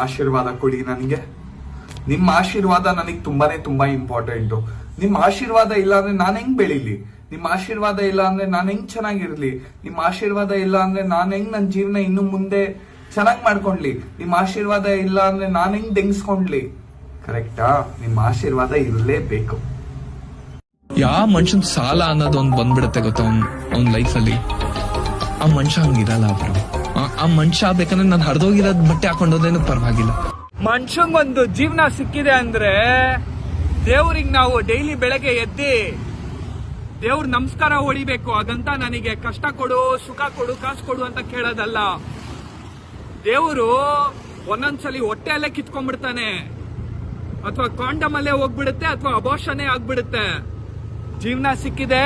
ಆಶೀರ್ವಾದ ಕೊಡಿ ನನಗೆ. ನಿಮ್ಮ ಆಶೀರ್ವಾದ ನನಗೆ ತುಂಬಾನೇ ತುಂಬಾ ಇಂಪಾರ್ಟೆಂಟು ನಿಮ್ಮ ಆಶೀರ್ವಾದ ಇಲ್ಲ ಅಂದ್ರೆ ನಾನು ಹೆಂಗ್ ಬೆಳಿಲಿ? ನಿಮ್ಮ ಆಶೀರ್ವಾದ ಇಲ್ಲ ಅಂದ್ರೆ ನಾನು ಹೆಂಗ್ ಚೆನ್ನಾಗಿರ್ಲಿ? ನಿಮ್ಮ ಆಶೀರ್ವಾದ ಇಲ್ಲ ಅಂದ್ರೆ ನಾನು ಹೆಂಗ್ ನನ್ನ ಜೀವನ ಇನ್ನು ಮುಂದೆ ಚೆನ್ನಾಗಿ ಮಾಡ್ಕೊಂಡ್ಲಿ? ನಿಮ್ಮ ಆಶೀರ್ವಾದ ಇಲ್ಲ ಅಂದ್ರೆ ನಾನು ಹೆಂಗ್ ಡೆಂಗ್ಸ್ಕೊಂಡ್ಲಿ ಕರೆಕ್ಟಾ ನಿಮ್ಮ ಆಶೀರ್ವಾದ ಇರಲೇಬೇಕು. ಯಾವ ಮನುಷ್ಯನ್ ಸಾಲ ಅನ್ನೋದು ಒಂದ್ ಬಂದ್ಬಿಡುತ್ತೆ ಗೊತ್ತಾ ಅವ್ನ್ ಲೈಫ್ ಅಲ್ಲಿ? ಆ ಮನುಷ್ಯ ಹಂಗಿರಲ್ಲ ಬ್ರೋ. ಆ ಮನುಷ್ಯ ಬೇಕಂದ್ರೆ ನಾನು ಹರಿದೋಗಿರೋದ್ ಬಟ್ಟೆ ಹಾಕೊಂಡೋದೇನು ಪರವಾಗಿಲ್ಲ. ಮನುಷ್ಯಂಗೊಂದು ಜೀವನ ಸಿಕ್ಕಿದೆ ಅಂದ್ರೆ ದೇವ್ರಿಗೆ ನಾವು ಡೈಲಿ ಬೆಳಗ್ಗೆ ಎದ್ದಿ ದೇವ್ರ ನಮಸ್ಕಾರ ಹೊಡಿಬೇಕು, ಅದಂತ ನನಗೆ ಕಷ್ಟ ಕೊಡು, ಸುಖ ಕೊಡು, ಕಾಸು ಕೊಡು ಅಂತ ಕೇಳೋದಲ್ಲ. ದೇವರು ಒಂದೊಂದ್ಸಲಿ ಹೊಟ್ಟೆಯಲ್ಲೇ ಕಿತ್ಕೊಂಡ್ಬಿಡ್ತಾನೆ. ಅಥವಾ ಕಾಂಡಮ್ ಅಲ್ಲೇ ಹೋಗ್ಬಿಡುತ್ತೆ, ಅಥವಾ ಅಬೋಷನೇ ಆಗ್ಬಿಡುತ್ತೆ. ಜೀವನ ಸಿಕ್ಕಿದೆ,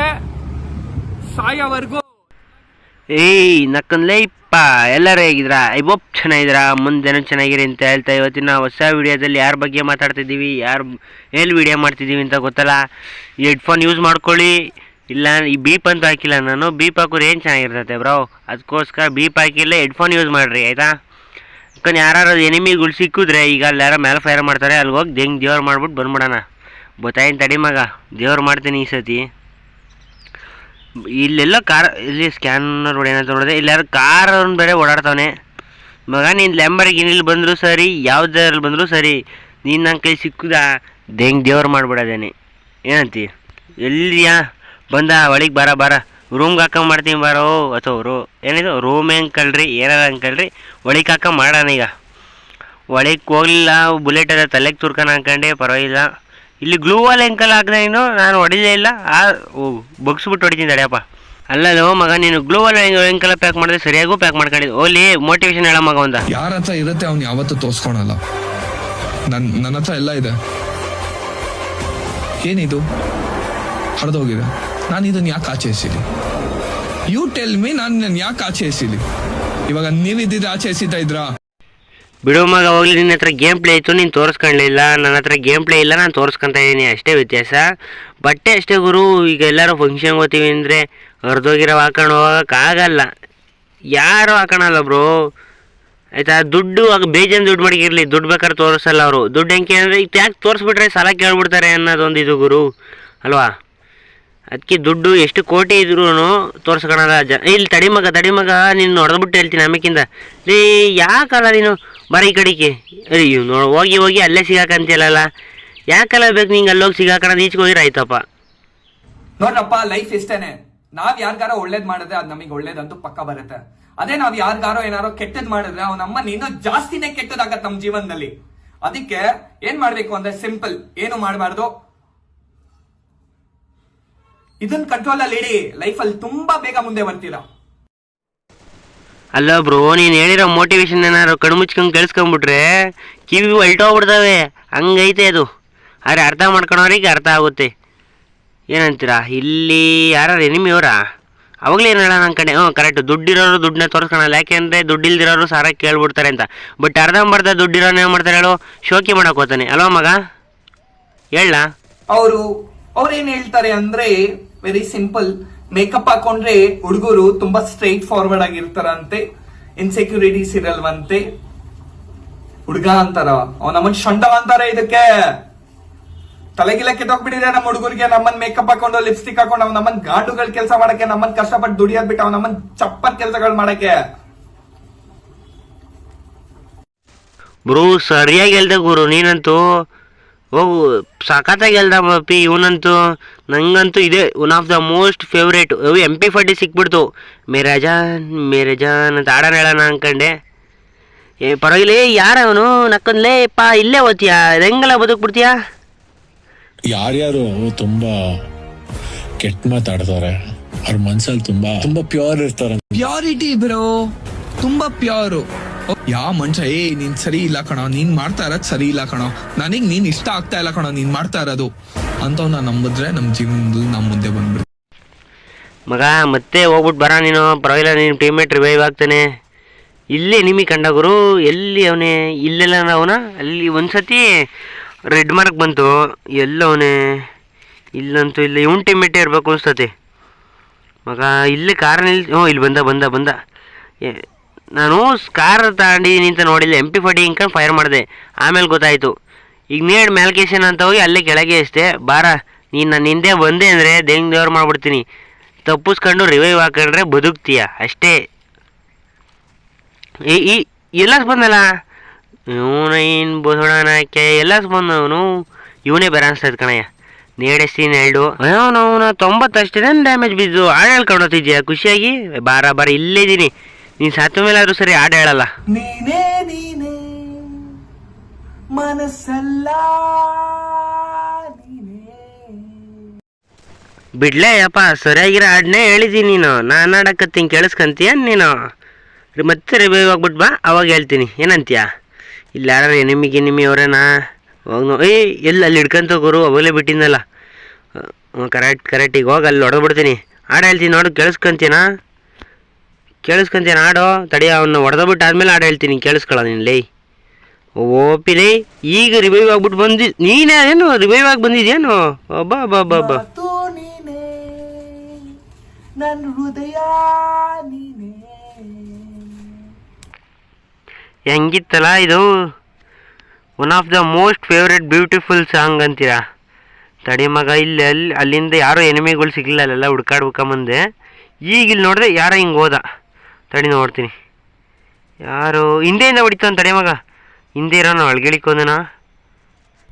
ಸಾಯೋವರೆಗೂ ಏಯ್, ನಕ್ಕನ್ಲೇ, ಇಪ್ಪ, ಎಲ್ಲರೂ ಹೇಗಿದ್ರಾ ಐಬೊಪ್ ಚೆನ್ನಾಗಿದ್ದೀರಾ. ಮುಂದೆ ಚೆನ್ನಾಗಿರಿ ಅಂತ ಹೇಳ್ತಾ ಇವತ್ತಿನ ಹೊಸ ವಿಡಿಯೋದಲ್ಲಿ ಯಾರ ಬಗ್ಗೆ ಮಾತಾಡ್ತಿದ್ದೀವಿ, ಯಾರು ಎಲ್ಲಿ ವಿಡಿಯೋ ಮಾಡ್ತಿದ್ದೀವಿ ಅಂತ ಗೊತ್ತಲ್ಲ? ಹೆಡ್ಫೋನ್ ಯೂಸ್ ಮಾಡ್ಕೊಳ್ಳಿ. ಇಲ್ಲ, ಈ ಬೀಪ್ ಅಂತ ಹಾಕಿಲ್ಲ ನಾನು. ಬೀಪ್ ಹಾಕೋರು ಏನು ಚೆನ್ನಾಗಿರ್ತೈತೆ ಬ್ರೋ ಅದಕ್ಕೋಸ್ಕರ ಬೀಪ್ ಹಾಕಿಲ್ಲ ಹೆಡ್ಫೋನ್ ಯೂಸ್ ಮಾಡಿರಿ, ಆಯಿತಾ? ಯಾಕಂದ್ರೆ ಯಾರು ಎನಿಮಿಗಳು ಸಿಕ್ಕಿದ್ರೆ ಈಗ ಅಲ್ಲಿ ಯಾರೋ ಮೇಲೆ ಫೈರ್ ಮಾಡ್ತಾರೆ ಅಲ್ಲಿ ಹೋಗಿ ದೇವ್ರು ಮಾಡ್ಬಿಟ್ಟು ಬಂದ್ಬಿಡೋಣ. ಬತ್ತಾಯಿನ ತಡಿ ಮಗ. ದೇವ್ರು ಮಾಡ್ತೀನಿ ಈ ಸತಿ. ಇಲ್ಲೆಲ್ಲ ಕಾರ್ ಇಲ್ಲಿ ಸ್ಕ್ಯಾನರ್ ಹೊಡೆಯೋಣ ನೋಡಿದೆ ಇಲ್ಲಾರು ಕಾರ್ ಅವ್ನು ಬೇರೆ ಓಡಾಡ್ತಾವನೆ. ಮಗ, ನೀನು ಲೆಂಬರ್ಗೆ ಇಲ್ಲಿ ಬಂದರೂ ಸರಿ, ಯಾವ್ದಾರಲ್ಲಿ ಬಂದರೂ ಸರಿ, ನೀನು ನನ್ನ ಕೈ ಸಿಕ್ಕುದ ದೇಂಗ್ ದೇವ್ರು ಮಾಡಿಬಿಡದೇನೆ. ಏನಂತಿ? ಎಲ್ಲಿಯಾ ಬಂದ, ಒಳಗೆ ಬರ, ಬಾರ. ರೂಮ್ಗೆ ಹಾಕ ಮಾಡ್ತೀನಿ, ಬಾರೋ ಅಥವಾ ರೂ, ಏನಿದು? ರೂಮ್ ಹೆಂಗೆ ಕಳ್ರಿ, ಏನಾರ ಕಳ್ರಿ, ಒಳಗೆ ಹಾಕ ಮಾಡೋಣ ಈಗ. ಒಳಗೆ ಹೋಗ್ಲಿಲ್ಲ ಬುಲೆಟ್ ಅದ ತಲೆಗೆ ತುರ್ಕೊಂಡು ಹಾಕೊಂಡೆ ಪರವಾಗಿಲ್ಲ. ಇಲ್ಲಿ ಗ್ಲೂ ವಾಲ್ ಎಂಕಲ್ ಹಾಕಿದೆ ನೀನು? ನಾನು ಹೊಡಿಲೇ ಇಲ್ಲ. ಆ ಬಗ್ಸ್ಬಿಟ್ಟು ಹೊಡಿತೀನಿ ತಡೆಯಪ್ಪ ನೋ ಮಗ, ನೀನು ಗ್ಲೂ ವಾಲ್ ಎಂಕಲ್ ಪ್ಯಾಕ್ ಮಾಡಿದ್ರೆ ಸರಿಯಾಗೂ ಪ್ಯಾಕ್ ಮಾಡ್ಕೊಂಡಿದ್ದು ಓಲಿ ಮೋಟಿವೇಶನ್ ಹೇಳ ಮಗ ಒಂದ. ಯಾರ ಹತ್ರ ಇರುತ್ತೆ ಅವ್ನು ಯಾವತ್ತೂ ತೋರಿಸ್ಕೊಳಲ್ಲ. ನನ್, ನನ್ನ ಹತ್ರ ಎಲ್ಲ ಇದೆ. ಏನಿದು? ಹರಿದೋಗಿದೆ. ನಾನು ಇದನ್ನ ಯಾಕೆ ಆಚೆ ಯು ಟೆಲ್ ಮೀ ನಾನು ಯಾಕೆ ಆಚೆ ಎಸಿಲಿ? ಇವಾಗ ನೀವಿದ್ದಿದ್ರೆ ಆಚೆ ಎಸಿತಾ ಇದ್ರಾ? ಬಿಡು ಮಗ, ಹೋಗ್ಲಿ, ನಿನ್ನ ಹತ್ರ ಗೇಮ್ ಪ್ಲೇ ಇತ್ತು, ನೀನು ತೋರಿಸ್ಕೊಳ್ಳಿಲ್ಲ ನನ್ನ ಹತ್ರ ಗೇಮ್ ಪ್ಲೇ ಇಲ್ಲ, ನಾನು ತೋರಿಸ್ಕೊಂತ ಇದ್ದೀನಿ ಅಷ್ಟೇ ವ್ಯತ್ಯಾಸ. ಬಟ್ಟೆ ಅಷ್ಟೇ ಗುರು. ಈಗ ಎಲ್ಲರೂ ಫಂಕ್ಷನ್ ಹೋಗ್ತೀವಿ ಅಂದರೆ ಹೊರದೋಗಿರೋ ಹಾಕೊಂಡು ಹೋಗೋಕ್ಕಾಗಲ್ಲ ಯಾರು ಹಾಕೋಣಲ್ಲ ಬ್ರೋ ಆಯಿತಾ? ದುಡ್ಡು, ಆಗ ಬೇಜಾನ್ ದುಡ್ಡು ಮಡಗಿರಲಿ ದುಡ್ಡು ಬೇಕಾದ್ರೆ ತೋರಿಸಲ್ಲ ಅವರು. ದುಡ್ಡು ಹೆಂಗೆ ಅಂದರೆ ಈಗ ಯಾಕೆ ತೋರಿಸ್ಬಿಟ್ರೆ ಸಾಲ ಕೇಳ್ಬಿಡ್ತಾರೆ ಅನ್ನೋದೊಂದು ಇದು ಗುರು. ಅಲ್ವಾ? ಅದಕ್ಕೆ ದುಡ್ಡು ಎಷ್ಟು ಕೋಟಿ ಇದ್ರೂ ತೋರಿಸ್ಕೊಳಲ್ಲ ಜ ಇಲ್ಲಿ ತಡಿ ಮಗ ತಡಿ ಮಗ. ನೀನು ಹೊಡೆದ್ಬಿಟ್ಟು ಹೇಳ್ತೀನಿ ಆಮೇಕಿಂದ ರೀ ಯಾಕಲ್ಲ ನೀನು? ಬರ ಈ ಕಡೆಗೆ ಅಯ್ಯೋ ನೋ ಹೋಗಿ ಹೋಗಿ ಅಲ್ಲೇ ಸಿಗಾಕಂತಿಯಲ್ಲ ಯಾಕಲ್ಲ ಬೇಕು ನಿಂಗೆ ಅಲ್ಲೋಗಿ ಸಿಗಾಕಣದು ಈಚೆಗೆ ಹೋಗಿರ ಆಯ್ತಪ್ಪ ನೋಡ್ರಪ್ಪ ಲೈಫ್ ಇಷ್ಟೇನೆ. ನಾವ್ ಯಾರ್ಗಾರ ಒಳ್ಳೇದ್ ಮಾಡಿದ್ರೆ ಅದ್ ನಮಗೆ ಒಳ್ಳೇದಂತೂ ಪಕ್ಕ ಬರುತ್ತೆ. ಅದೇ ನಾವ್ ಯಾರ್ಗಾರೋ ಏನಾರೋ ಕೆಟ್ಟದ್ ಮಾಡಿದ್ರೆ ಅವ್ನ ಅಮ್ಮ ಇನ್ನೂ ಜಾಸ್ತಿನೇ ಕೆಟ್ಟದಾಗತ್ತೆ ನಮ್ ಜೀವನದಲ್ಲಿ. ಅದಕ್ಕೆ ಏನ್ ಮಾಡ್ಬೇಕು ಅಂದ್ರೆ ಸಿಂಪಲ್, ಏನು ಮಾಡಬಾರ್ದು? ಇದನ್ನ ಕಂಟ್ರೋಲ್ ಅಲ್ಲಿ ಇಡಿ ಲೈಫ್ ಅಲ್ಲಿ ತುಂಬಾ ಬೇಗ ಮುಂದೆ ಬರ್ತೀರಾ? ಅಲ್ಲ ಬ್ರೋ, ನೀನು ಹೇಳಿರೋ ಮೋಟಿವೇಶನ್ ಏನಾರು ಕಣ್ಮುಚ್ಕೊಂಡು ಕೇಳಿಸ್ಕೊಂಬಿಟ್ರೆ ಕಿವಿ ಹೊಲ್ಟೋಗ್ಬಿಡ್ತವೆ ಹಂಗೈತೆ ಅದು. ಆದರೆ ಅರ್ಥ ಮಾಡ್ಕೊಳೋರಿಗೆ ಅರ್ಥ ಆಗುತ್ತೆ. ಏನಂತೀರಾ? ಇಲ್ಲಿ ಯಾರು ಎನಿಮಿ ಅವರಾ? ಅವಾಗಲೇ ಏನಲ್ಲ ನನ್ನ ಕಡೆ ಹ್ಞೂ ಕರೆಕ್ಟ್ ದುಡ್ಡಿರೋರು ದುಡ್ಡನ್ನ ತೋರಿಸ್ಕೊಳಲ್ಲ. ಯಾಕೆಂದರೆ ದುಡ್ಡಿಲ್ದಿರೋರು ಸಾರ ಕೇಳ್ಬಿಡ್ತಾರೆ ಅಂತ. ಬಟ್ ಅರ್ಧಂಬರ್ಧ ದುಡ್ಡಿರೋನು ಏನು ಮಾಡ್ತಾರೆ ಹೇಳು? ಶೋಕಿ ಮಾಡಕ್ಕೆ ಹೋಗ್ತಾನೆ. ಅಲ್ವಾ ಮಗ? ಹೇಳ ಅವರು, ಅವ್ರೇನ್ ಹೇಳ್ತಾರೆ ಅಂದರೆ ವೆರಿ ಸಿಂಪಲ್ ಮೇಕಪ್ ಹಾಕೊಂಡ್ರೆ ಹುಡುಗರು ತುಂಬಾ ಸ್ಟ್ರೈಟ್ ಫಾರ್ವರ್ಡ್ ಆಗಿರ್ತಾರಂತೆ ಇನ್ಸೆಕ್ಯೂರಿಟೀಸ್ ಇರಲ್ವಂತೆ. ಹುಡುಗ ಅಂತಾರ ಅವ್ ನಮ್ಮನ್ ಶಂಡ ಅಂತಾರೆ ಇದಕ್ಕೆ. ತಲೆಗಿಲ್ಲ ಕೆಟ್ಟೋಗ್ಬಿಟ್ಟಿದೆ ನಮ್ಮ ಹುಡುಗರಿಗೆ, ನಮ್ಮನ್ ಮೇಕಪ್ ಹಾಕೊಂಡು ಲಿಪ್ಸ್ಟಿಕ್ ಹಾಕೊಂಡು ಅವ್ ನಮ್ಮನ್ ಗಾಂಡುಗಳ ಕೆಲಸ ಮಾಡಕ್ಕೆ, ನಮ್ಮನ್ ಕಷ್ಟಪಟ್ಟು ದುಡಿಯೋದ್ ಬಿಟ್ಟು ಅವ್ ನಮ್ಮನ್ ಚಪ್ಪರ್ ಕೆಲಸಗಳು ಮಾಡಕ್ಕೆ. ಬ್ರೋ, ಸರಿಯಾಗಿ ಹೇಳ್ದೆ ಗುರು, ನೀನಂತೂ ಹೋಗು ಸಖತ್ತಾಗಿ ಹೇಳ್ದ ಪಿ ಇವನಂತೂ. ನಂಗಂತೂ ಇದೆ one of the most favourite M P forty ಸಿಕ್ಬಿಡ್ತು. ಮೇರೆ ಜಾನ್ ಮೇರೆ ಜಾನ್ ಅಂತ ಆಡೋಣ ಹೇಳೋಣ ಅನ್ಕಂಡೆ. ಏ ಪರವಾಗಿಲ್ಲ ಏ ಯಾರವನು ನಕ್ಕಂದ್ಲೇ ಪಾ ಇಲ್ಲೇ ಓದ್ತೀಯಾ? ಹೆಂಗಲ್ಲ ಬದುಕ್ಬಿಡ್ತೀಯಾ? ಯಾರ್ಯಾರು ತುಂಬಾ ಕೆಟ್ಟ ಮಾತಾಡ್ತಾರೆ. ಅವ್ರ ಮನ್ಸಲ್ಲಿ ತುಂಬಾ ತುಂಬಾ ಪ್ಯೂರ್ ಇರ್ತಾರೆ. ಪ್ಯೂರಿಟಿ ಬ್ರೋ ತುಂಬಾ ಪ್ಯೂರು ಯಾವ ಮನುಷ್ಯ, ಏ, ನೀನ್ ಸರಿ ಇಲ್ಲ ಕಣೋ, ನೀನ್ ಮಾಡ್ತಾ ಇರೋದು ಸರಿ ಇಲ್ಲ ಕಣೋ. ನನಗ್ ನೀನ್ ಇಷ್ಟ ಆಗ್ತಾ ಇಲ್ಲ ಕಣೋ, ನೀನ್ ಮಾಡ್ತಾ ಇರೋದು. ಅಂತವ್ನ ನಂಬಿದ್ರೆ ನಮ್ ಜೀವನದಲ್ಲಿ ನಮ್ ಮುಂದೆ ಬಂದ್ಬಿಡ್ತು ಮಗ, ಮತ್ತೆ ಹೋಗ್ಬಿಟ್ಟು ಬರ ನೀನು. ಪರವಾಗಿಲ್ಲ, ನೀನು ಟೀಮೇಟ್ ರಿವೈವ್ ಆಗ್ತಾನೆ. ಇಲ್ಲಿ ನಿಮಗೆ ಕಂಡ ಗುರು, ಎಲ್ಲಿ ಅವನೇ, ಇಲ್ಲೆಲ್ಲ ಅವನ? ಅಲ್ಲಿ ಒಂದ್ಸತಿ ರೆಡ್ ಮಾರ್ಕ್ ಬಂತು. ಎಲ್ಲ ಅವನೇ? ಇಲ್ಲಂತೂ ಇಲ್ಲ. ಇವನ್ ಟೀಮೇಟೇ ಇರಬೇಕು ಅನ್ಸ್ತತಿ ಮಗ, ಇಲ್ಲಿ ಕಾರಣ ನಿಲ್ ಹ್ಞೂ ಇಲ್ಲಿ ಬಂದ ಬಂದ ಬಂದ. ನಾನು ಸ್ಕಾರ್ ತಗೊಂಡಿದ್ದೀನಿ ಅಂತ ನೋಡಿಲ್ಲ ಎಂ ಪಿ ಫಾರ್ಟಿ ಫೈರ್ ಮಾಡಿದೆ. ಆಮೇಲೆ ಗೊತ್ತಾಯಿತು. ಈಗ ನೇಡ್ ಮ್ಯಾಲ್ಕೇಶನ್ ಅಂತ ಹೋಗಿ ಅಲ್ಲೇ ಕೆಳಗೆ ಅಷ್ಟೇ ಬಾರ, ನೀನು ನನ್ನ ಹಿಂದೆ ಬಂದೆ ಅಂದರೆ ದೇಂಗ್ ದೇವ್ರು ಮಾಡಿಬಿಡ್ತೀನಿ. ತಪ್ಪಿಸ್ಕೊಂಡು ರಿವೈವ್ ಹಾಕೊಂಡ್ರೆ ಬದುಕ್ತೀಯ. ಅಷ್ಟೇ. ಈ ಈ, ಎಲ್ಲಸ್ ಬಂದಲ್ಲ? ಇವನ ಏನು ಬೋಸೋಣಕ್ಕೆ ಎಲ್ಲಸ್ ಬಂದವನು? ಇವನೇ ಬೇರೆ ಅನ್ಸ್ತೈತೆ ಕಣಯ್ಯ. ಅಯ್ಯೋ ಎರಡು. ನಾವು ತೊಂಬತ್ತಷ್ಟೇ ಡ್ಯಾಮೇಜ್ ಬಿದ್ದು ಹಾಳು ಹೇಳ್ಕೊಂಡು ಹೋಗ್ತಿದ್ಯಾ ಖುಷಿಯಾಗಿ? ಬಾರ ಬಾರ, ಇಲ್ಲೇ ಇದ್ದೀನಿ ನೀನು ಸತ್ತ ಮೇಲೆ ಆದರೂ ಸರಿ ಹಾಡು ಹೇಳಲ್ಲ. ನೀನೇ ನೀನೇ ಮನಸ್ಸಲ್ಲ. ಬಿಡ್ಲೇ ಅಪ್ಪ ಸರಿಯಾಗಿರೋ ಹಾಡನ್ನೇ ಹೇಳಿದ್ದೀನಿ ನೀನು. ನಾನು ಆಡಕತ್ತೀನಿ ಕೇಳಿಸ್ಕಂತೀಯ ನೀನು? ರಿ- ಮತ್ತೆ ರಿವೈವ್ ಆಗ್ಬಿಟ್ಟು ಬಾ ಅವಾಗ ಹೇಳ್ತೀನಿ. ಏನಂತೀಯ? ಇಲ್ಲ ಯಾರು ನಿಮಗೆ ನಿಮಗೆ ಅವರೇನಾ? ಹೋಗ್ ನೋ ಏಯ್ ಎಲ್ಲಿ ಅಲ್ಲಿ ಹಿಡ್ಕೊಂತ ಗುರು ಅವಾಗಲೇ ಬಿಟ್ಟಿದ್ದಲ್ಲ ಕರೆಕ್ಟ್ ಕರೆಕ್ಟ್ ಈಗ ಹೋಗಿ ಅಲ್ಲಿ ಹೊಡೆದ್ಬಿಡ್ತೀನಿ. ಹಾಡು ಹೇಳ್ತೀನಿ ನೋಡು ಕೇಳಿಸ್ಕೊಂತೀನ ಕೇಳಿಸ್ಕೊಂತೀನ ಹಾಡು ತಡಿ ಅವನ್ನ ಹೊಡೆದ್ಬಿಟ್ಟು ಆದ್ಮೇಲೆ ಹಾಡು ಹೇಳ್ತೀನಿ ಕೇಳಿಸ್ಕೊಳ ನೀನು ಲೈ. ಓಪಿಲೇ ಈಗ ರಿವೈವ್ ಆಗ್ಬಿಟ್ಟು ಬಂದಿ ನೀನೇ ಏನು? ರಿವೈವ್ ಆಗಿ ಬಂದಿದ್ಯೇನು? ಬಾ ಬಾ ಬಾ ಬಾ ಮಾತು ನೀನೇ ನನ್ನ ಹೃದಯ ನೀನೇ. ಹೆಂಗಿತ್ತಲ್ಲ ಇದು? One of the most favourite beautiful song ಅಂತೀರಾ? ತಡಿ ಮಗ ಇಲ್ಲಿ ಅಲ್ಲಿ ಅಲ್ಲಿಂದ ಯಾರೋ ಎನಿಮಿಗಳು ಸಿಗಲಿಲ್ಲ ಅಲ್ಲೆಲ್ಲ ಹುಡ್ಕಾಡ್ಬೇಕಂಬಂದೆ ಈಗ ಇಲ್ಲಿ ನೋಡಿದ್ರೆ ಯಾರೋ ಹಿಂಗೆ ಹೋದ. ತಡಿ ನೋಡ್ತೀನಿ ಯಾರು ಹಿಂದೆಯಿಂದ ಹೊಡಿತಾನೆ ತಡಿ ಮಗ. ಹಿಂದೆ ಇರೋನು ಒಳಗಿಳಿಕೋದನ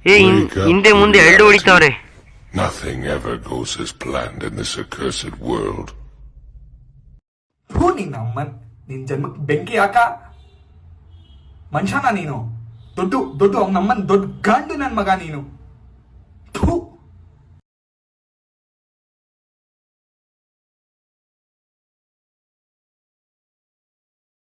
ಏ ಹಿಂ- ಹಿಂದೆ ಮುಂದೆ ಎರಡು ಹೊಡಿತಾವ್ರೆ. Nothing ever goes as planned in this accursed world. ಥೂ ನಿನ್ನ ಅಮ್ಮನ್. ನಿನ್ ಜನ್ಮಕ್ಕೆ ಬೆಂಕಿ ಹಾಕ. ಮನುಷ್ಯನ ನೀನು. ದೊಡ್ಡ ದೊಡ್ಡ ಅವ್ನ ಅಮ್ಮನ್ ದೊಡ್ಡ ಗಂಡು ನನ್ ಮಗ ನೀನು.